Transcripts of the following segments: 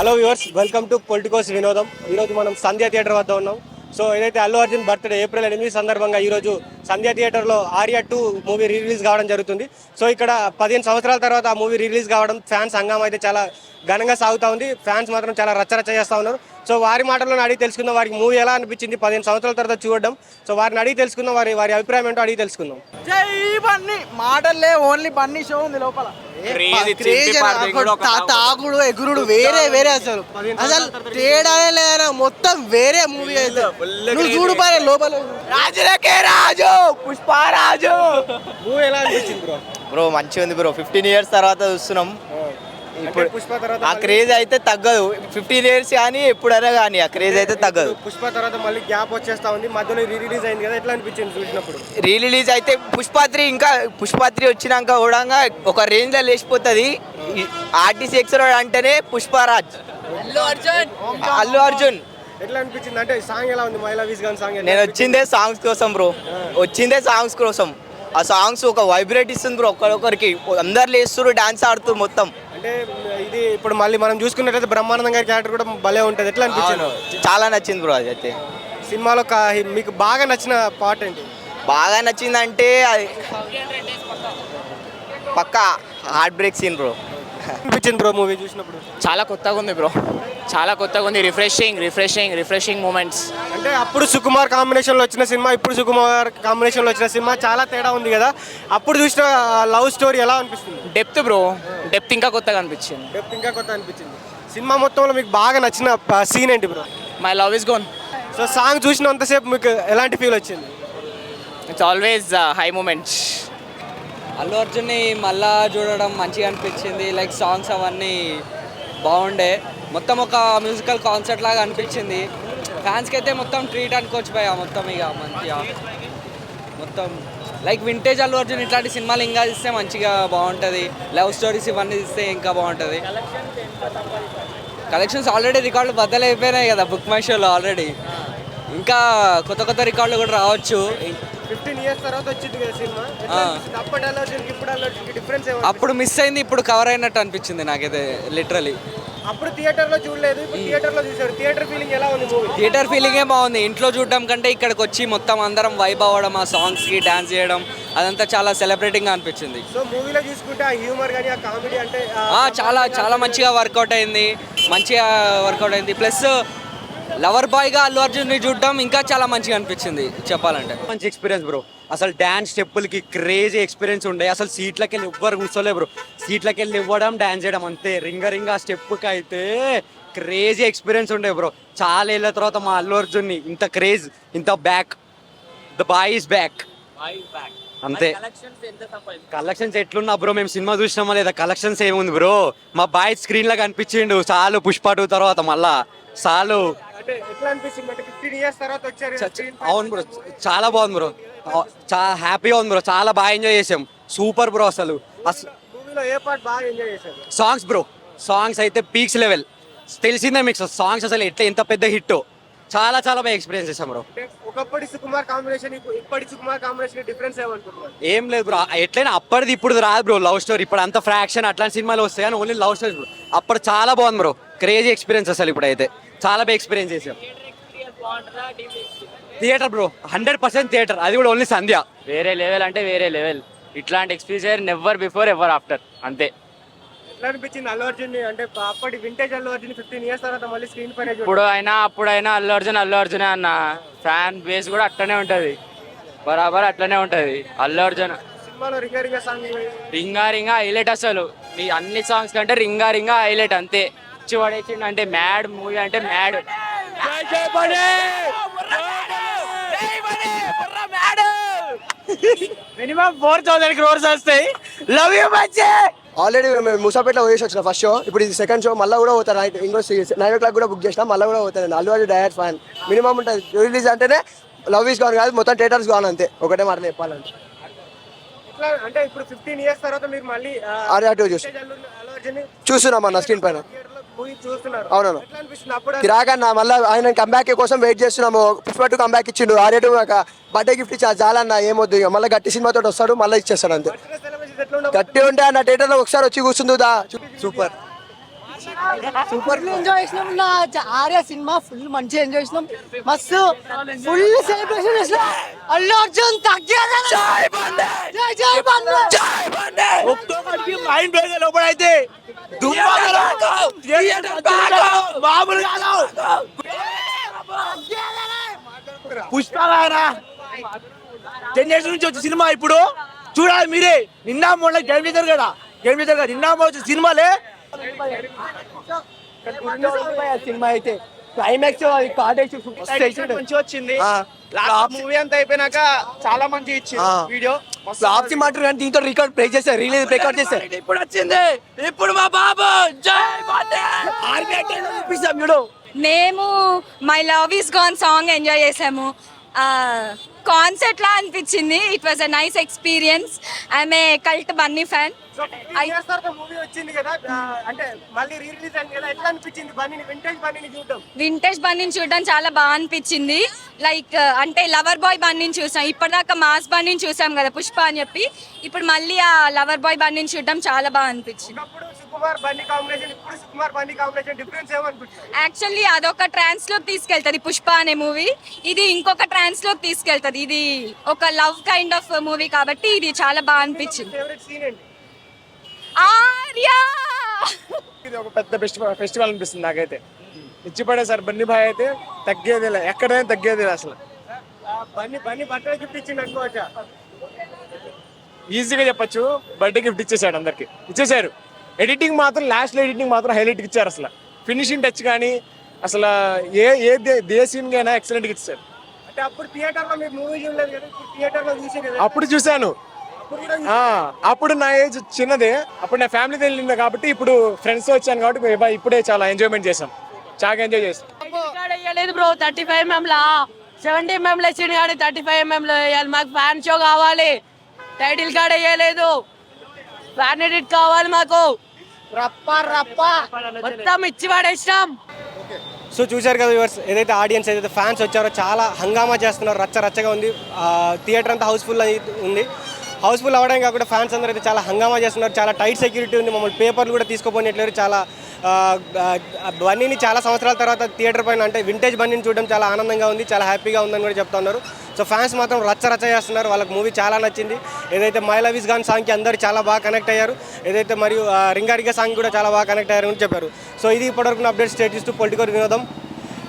Hello viewers welcome to Politicos వినోదం ఈరోజు మనం సంధ్య థియేటర్ వద్ద ఉన్నాం. సో ఏదైతే అల్లు అర్జున్ బర్త్డే ఏప్రిల్ ఎనిమిది సందర్భంగా ఈరోజు సంధ్య థియేటర్లో ఆర్యా టూ మూవీ రిలీజ్ కావడం జరుగుతుంది. సో ఇక్కడ పదిహేను సంవత్సరాల తర్వాత ఆ మూవీ రిలీజ్ కావడం ఫ్యాన్స్ హంగామా అయితే చాలా ఘనంగా సాగుతూ ఉంది. ఫ్యాన్స్ మాత్రం చాలా రచ్చరచ్చ చేస్తూ ఉన్నారు. సో వారి మాటలను అడిగి తెలుసుకుందాం వారికి మూవీ ఎలా అనిపించింది పదిహేను సంవత్సరాల తర్వాత చూడడం. సో వారిని అడిగి తెలుసుకుందాం వారి వారి అభిప్రాయం ఏంటో అడిగి తెలుసుకుందాం. జై బన్నీ మాటలే ఓన్లీ బన్నీ షో ఉంది లోపల. తా- తాగుడు. ఎగురుడు వేరే వేరే అసలు. అసలు తేడానే లేదన్న మొత్తం వేరే మూవీ అయితే. నువ్వు చూడు పారే లోపల. రాజులకే రాజు పుష్పరాజు. మూవీ ఎలా అనిపించింది బ్రో బ్రో మంచిగా ఉంది బ్రో ఫిఫ్టీన్ ఇయర్స్ తర్వాత చూస్తున్నాం. ఇప్పుడు పుష్ప తర్వాత ఆ క్రేజ్ అయితే తగ్గదు. ఫిఫ్టీన్ ఇయర్స్ కానీ ఎప్పుడైనా కానీ ఆ క్రేజ్ అయితే తగ్గదు. పుష్ప తర్వాత మళ్ళీ గ్యాప్ వచ్చేస్తా ఉంది. మధ్యలో రీ రిలీజ్ అయింది కదా ఎట్లా అనిపించింది చూసినప్పుడు? రీ రిలీజ్ అయితే పుష్పాత్రి ఇంకా పుష్పాత్రి వచ్చినాక కూడా ఒక రేంజ్లో లేచిపోతుంది. ఆర్టీసీ ఎక్సర్ అంటేనే పుష్పరాజ్. అల్లు అర్జున్. ఎట్లా అనిపించింది? అంటే సాంగ్ ఎలా ఉంది? మైలా వీస్ గాన్ సాంగ్ నేను వచ్చిందే సాంగ్స్ కోసం బ్రో వచ్చిందే సాంగ్స్ కోసం. ఆ సాంగ్స్ ఒక వైబ్రేట్ ఇస్తుంది బ్రో ఒకరొకరికి అందరు లేస్తున్నారు డాన్స్ ఆడుతూ మొత్తం. అంటే ఇది ఇప్పుడు మళ్ళీ మనం చూసుకున్నట్లయితే బ్రహ్మానందం గారి క్యారెక్టర్ కూడా భలే ఉంటుంది. ఎట్లా అనిపించింది? చాలా నచ్చింది బ్రో అది అయితే. సినిమాలో కా- మీకు బాగా నచ్చిన పార్ట్ ఏంటి? బాగా నచ్చిందంటే అది పక్కా హార్ట్ బ్రేక్ సీన్ బ్రో. అనిపించింది బ్రో మూవీ చూసినప్పుడు? చాలా కొత్తగా ఉంది బ్రో. చాలా కొత్తగా ఉంది. రిఫ్రెషింగ్ రిఫ్రెషింగ్ రిఫ్రెషింగ్ మూమెంట్స్ అంటే అప్పుడు సుకుమార్ కాంబినేషన్లో వచ్చిన సినిమా ఇప్పుడు సుకుమార్ కాంబినేషన్లో వచ్చిన సినిమా చాలా తేడా ఉంది కదా. అప్పుడు చూసిన లవ్ స్టోరీ ఎలా అనిపిస్తుంది? Depth bro. డెప్త్ ఇంకా కొత్తగా అనిపించింది. డెప్త్ ఇంకా కొత్త అనిపించింది. సినిమా మొత్తంలో మీకు బాగా నచ్చిన సీన్ ఏంటి bro my love is gone so song చూసినంతసేపు మీకు ఎలాంటి ఫీల్ వచ్చింది? It's always high moments Allu అర్జున్ని మళ్ళా చూడడం మంచిగా అనిపించింది. లైక్ సాంగ్స్ అవన్నీ బాగుండే. మొత్తం ఒక మ్యూజికల్ కాన్సర్ట్ లాగా అనిపించింది. ఫ్యాన్స్కి అయితే మొత్తం ట్రీట్ అనుకోవచ్చు భయ మొత్తం ఇక మంచిగా. మొత్తం లైక్ వింటేజ్ అల్లు అర్జున్ ఇట్లాంటి సినిమాలు ఇంకా ఇస్తే మంచిగా బాగుంటుంది. లవ్ స్టోరీస్ ఇవన్నీ ఇస్తే ఇంకా బాగుంటుంది. కలెక్షన్స్ ఆల్రెడీ రికార్డులు బద్దలైపోయినాయి కదా బుక్ మై షోలో ఆల్రెడీ ఇంకా కొత్త కొత్త రికార్డులు కూడా రావచ్చు. ఫిఫ్టీన్ ఇయర్స్ తర్వాత వచ్చింది కదా సినిమా. ఏమో అప్పుడు మిస్ అయింది ఇప్పుడు కవర్ అయినట్టు అనిపించింది నాకైతే లిటరలీ అప్పుడు థియేటర్లో చూడలేదు ఇప్పుడు థియేటర్లో చూసారు థియేటర్ ఫీలింగ్ ఎలా ఉంది మూవీ థియేటర్ ఫీలింగే బాగుంది. ఇంట్లో చూడడం కంటే ఇక్కడికి వచ్చి మొత్తం అందరం వైబ్ అవ్వడం ఆ సాంగ్స్కి డాన్స్ చేయడం అదంతా చాలా సెలబ్రేటింగ్గా అనిపించింది. సో మూవీలో చూసుకుంటే ఆ హ్యూమర్ కానీ ఆ కామెడీ అంటే చాలా చాలా మంచిగా వర్కౌట్ అయింది. మంచిగా వర్కౌట్ అయింది. ప్లస్ లవర్ బాయ్గా అల్లు అర్జున్ని చూడడం ఇంకా చాలా మంచిగా అనిపించింది చెప్పాలంటే. మంచి ఎక్స్పీరియన్స్ బ్రో అసలు డ్యాన్స్ స్టెప్పులకి క్రేజీ ఎక్స్పీరియన్స్ ఉండే. అసలు సీట్లకి వెళ్ళి ఎవ్వరు కూర్చోలే బ్రో సీట్లకి వెళ్ళి ఇవ్వడం డాన్స్ చేయడం అంతే. రింగ రింగ ఆ స్టెప్కి అయితే క్రేజీ ఎక్స్పీరియన్స్ ఉండే బ్రో చాలా ఏళ్ళ తర్వాత మా అల్లు అర్జున్ని ఇంత క్రేజ్ ఇంత back the boy is back అంతే. కలెక్షన్స్ ఎట్లున్నా బ్రో మేము సినిమా చూసినామా లేదా? కలెక్షన్స్ ఏముంది బ్రో మా బాయ్ స్క్రీన్లో కనిపించిండు చాలు పుష్ప టూ తర్వాత మళ్ళా చ- అవును బ్రో చాలా బాగుంది బ్రో చాలా హ్యాపీగా ఉంది బ్రో చాలా బాగా ఎంజాయ్ చేసాం. సూపర్ బ్రో అసలు. మూవీలో ఏ పార్ట్ బాగా ఎంజాయ్ చేశారు? సాంగ్స్ బ్రో సాంగ్స్ అయితే పీక్స్ లెవెల్ తెలిసిందే మీకు సాంగ్స్ అసలు ఎట్లా ఎంత పెద్ద హిట్ చాలా చాలా బాగా ఎక్స్పీరియన్స్ చేసాం బ్రో ఒకప్పటి సుకుమార్ కాంబినేషన్ ఇప్పటి సుకుమార్ కాంబినేషన్ డిఫరెన్స్ ఏం లేదు బ్రో ఎట్లయినా అప్పటిది ఇప్పుడు రాదు బ్రో లవ్ స్టోరీ ఇప్పుడు అంత ఫ్రాక్షన్ అట్లాంటి సినిమాలు వస్తాయి కానీ ఓన్లీ లవ్ స్టోరీ బ్రో అప్పుడు చాలా బాగుంది బ్రో క్రేజీ ఎక్స్పీరియన్స్ అసలు ఇప్పుడైతే. చాలా బాగా ఎక్స్పీరియన్స్ చేసాం theatre bro hundred percent theatre అది కూడా ఓన్లీ సంధ్య. వేరే లెవెల్ అంటే వేరే లెవెల్ ఇట్లాంటి experience never before ever after అంతే. ఎట్లా అనిపించింది అల్లు అర్జున్ అంటే అప్పటి vintage Allu Arjun fifteen years తర్వాత మళ్ళీ స్క్రీన్ పైన. ఇప్పుడు అయినా అప్పుడైనా అల్లు అర్జున్ అల్లు అర్జునే అన్న. ఫ్యాన్ బేస్ కూడా అట్లనే ఉంటది. బరాబర్ అట్లనే ఉంటది. అల్లు అర్జున్. సినిమాలో రింగ రింగ సాంగ్ రింగా రింగా హైలైట్ అసలు. ఈ అన్ని సాంగ్స్ కంటే రింగా రింగా హైలైట్ అంతే. ఇచ్చి పడేసిండు అంటే మ్యాడ్ మూవీ అంటే mad minimum four thousand crores వస్తాయి. లవ్ యూ మంచి! ఆల్రెడీ మేము మూసాపేటలో పోయేసి వచ్చిన ఫస్ట్ షో ఇప్పుడు ఇది సెకండ్ షో మళ్ళీ కూడా పోతాను నైట్ ఇంకో నైన్ ఓ క్లాక్ కూడా బుక్ చేసిన మళ్ళీ కూడా పోతాను Allu Arjun direct fan minimum ఉంటుంది. రిలీజ్ అంటేనే లవ్ ఈస్ గాన్ కాదు మొత్తం థియేటర్స్ గాన్ అంతే. ఒకటే మాట చెప్పాలంటే. అంటే ఇప్పుడు ఫిఫ్టీన్ ఇయర్స్ తర్వాత మీరు మళ్ళీ అటు చూసి. చూస్తున్నాం అన్న స్క్రీన్ పైన. అవునవును. ఎట్లా అనిపిస్తుంది అప్పుడు కిరాక్ అన్న మళ్ళీ ఆయన కంబ్యాక్ కోసం వెయిట్ చేస్తున్నాము. పుష్ప టూ కంబ్యాక్ ఇచ్చిండు. ఆర్ఏ ఒక బర్త్డే గిఫ్ట్ ఇచ్చా చాలన్న ఏమొద్దు ఇక. మళ్ళీ గట్టి సినిమాతో వస్తాడు మళ్ళీ ఇచ్చేస్తాడు అంతే. గట్టి ఉంటే అన్న థియేటర్లో ఒకసారి వచ్చి కూర్చుంది దా. సూపర్. సూపర్ ఎంజాయ్ చేసినాం. నా ఆర్య సినిమా ఫుల్ మంచిగా ఎంజాయ్ చేసినాం. మస్తు ఫుల్ సెలబ్రేషన్ చేసినాం. అల్లు అర్జున్ జై జై బండే ఒక్కొక్కడికి మైండ్ బ్రేక్ లోపడైతే మామూలు కాదు పుష్పగారా టెన్ ఇయర్స్ నుంచి వచ్చే సినిమా ఇప్పుడు. చూడాలి మీరే. నిన్న మొన్న గేమ్ చేశారు కదా. గేమ్ చేశారు కదా. నిన్న మొన్న వచ్చే సినిమాలే. సినిమా అయితే. క్లైమాక్స్ కాటేజ్ వచ్చింది. మూవీ అంతా అయిపోయినాక చాలా మంచి ఇచ్చింది వీడియో. ఫ్లాప్సీ మాటర్ కానీ దీంతో రికార్డ్ బ్రేక్ చేస్తారు రిలీజ్ రికార్డ్ చేస్తారు ఇప్పుడు వచ్చింది. ఇప్పుడు మా బాబు. జై ఆర్మీ చూపిస్తాం చూడు. మేము my love is gone song enjoy చేసాము కాన్సర్ట్ లా అనిపించింది. It was a nice experience I'm a cult Bunny fan movie వచ్చింది కదా అంటే మళ్ళీ రీ రిలీజ్ అయింది కదా ఎట్లా అనిపించింది బన్నీని వింటేజ్ బన్నీని చూడటం వింటేజ్ బన్నీని చూడడం చాలా బాగా అనిపించింది. లైక్ అంటే లవర్ బాయ్ బన్నీని చూసాం. ఇప్పటిదాకా మాస్ బన్నీని చూసాం కదా పుష్ప అని చెప్పి. ఇప్పుడు మళ్ళీ ఆ లవర్ బాయ్ బన్నీని చూడడం చాలా బాగా అనిపించింది. యాక్చువల్లీ అదొక ట్రాన్స్లోకి తీసుకెళ్తది పుష్ప అనే మూవీ ఇది ఇంకొక ట్రాన్స్లోకి తీసుకెళ్తది. ఇది ఒక లవ్ కైండ్ ఆఫ్ మూవీ కాబట్టి ఇది చాలా బాగా అనిపించింది. ఫేవరెట్ సీన్ ఏంటి? ఆర్యా! ఇది ఒక పెద్ద ఫెస్టివల్ ఫెస్టివల్ అనిపిస్తుంది నాకైతే. ఇచ్చిపడే సార్ బన్నీ భాయ్ అయితే తగ్గేది లే ఎక్కడైనా తగ్గేది లే అసలు. బన్నీ బన్నీ బట్టలు గిఫ్ట్ ఇచ్చింది అనుకోవచ్చా ఈజీగా చెప్పొచ్చు. బర్త్డే గిఫ్ట్ ఇచ్చేసాడు అందరికి. ఇచ్చేసారు. ఎడిటింగ్ మాత్రం లాస్ట్ ఎడిటింగ్ మాత్రం హైలైట్ ఇచ్చారు అసలు. ఫినిషింగ్ టచ్ కానీ అసలు ఏ ఏ దే- సీన్ అయినా ఎక్సలెంట్గా ఇచ్చారు అంటే అప్పుడు థియేటర్లో మీరు మూవీ చూడలేదు కదా ఇప్పుడు థియేటర్లో చూసి కదా. అప్పుడు చూశాను. అప్పుడు కూడా ఆ, అప్పుడు నా ఏజ్ చిన్నదే. అప్పుడు నా ఫ్యామిలీతో వెళ్ళింది కాబట్టి ఇప్పుడు ఫ్రెండ్స్ వచ్చాను కాబట్టి ఇప్పుడే చాలా ఎంజాయ్మెంట్ చేసాం చాలా ఎంజాయ్ చేసాం వేయలేదు బ్రో థర్టీ ఫైవ్ ఎంఎం లా. సెవెంటీ ఎంఎం లో ఇచ్చింది కానీ థర్టీ ఫైవ్ ఎంఎం లో వేయాలి. మాకు ఫ్యాన్ షో కావాలి. టైటిల్ కార్డ్ వేయలేదు. ఫ్యాన్ ఎడిట్ కావాలి మాకు. రప్ప రప్ప. మొత్తం ఇచ్చి పడేసినాం. సో చూశారు కదా వ్యూవర్స్ ఏదైతే ఆడియన్స్ ఏదైతే ఫ్యాన్స్ వచ్చారో చాలా హంగామా చేస్తున్నారు. రచ్చ రచ్చగా ఉంది. ఆ, థియేటర్ అంతా హౌస్ఫుల్ అయి ఉంది. హౌస్ఫుల్ అవ్వడం కాకుండా ఫ్యాన్స్ అందరూ అయితే చాలా హంగామా చేస్తున్నారు. చాలా టైట్ సెక్యూరిటీ ఉంది. మమ్మల్ని పేపర్లు కూడా తీసుకోపోయినట్లేరు. చాలా బన్నీని చాలా సంవత్సరాల తర్వాత థియేటర్ పైన అంటే వింటేజ్ బన్నీని చూడడం చాలా ఆనందంగా ఉంది. చాలా హ్యాపీగా ఉందని కూడా చెప్తా ఉన్నారు. సో ఫ్యాన్స్ మాత్రం రచ్చ రచ్చ చేస్తున్నారు. వాళ్ళకి మూవీ చాలా నచ్చింది. ఏదైతే మై లవ్ ఇస్ గాన్ సాంగ్కి అందరూ చాలా బాగా కనెక్ట్ అయ్యారు. ఏదైతే మరియు రింగారిగా సాంగ్ కూడా చాలా బాగా కనెక్ట్ అయ్యారు అని చెప్పారు. సో ఇది ఇప్పటివరకు అప్డేట్ స్టేట్ ఇస్తూ పొలిటికల్ వినోదం.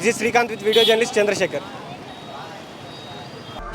ఇది Srikanth with video journalist Chandrasekhar.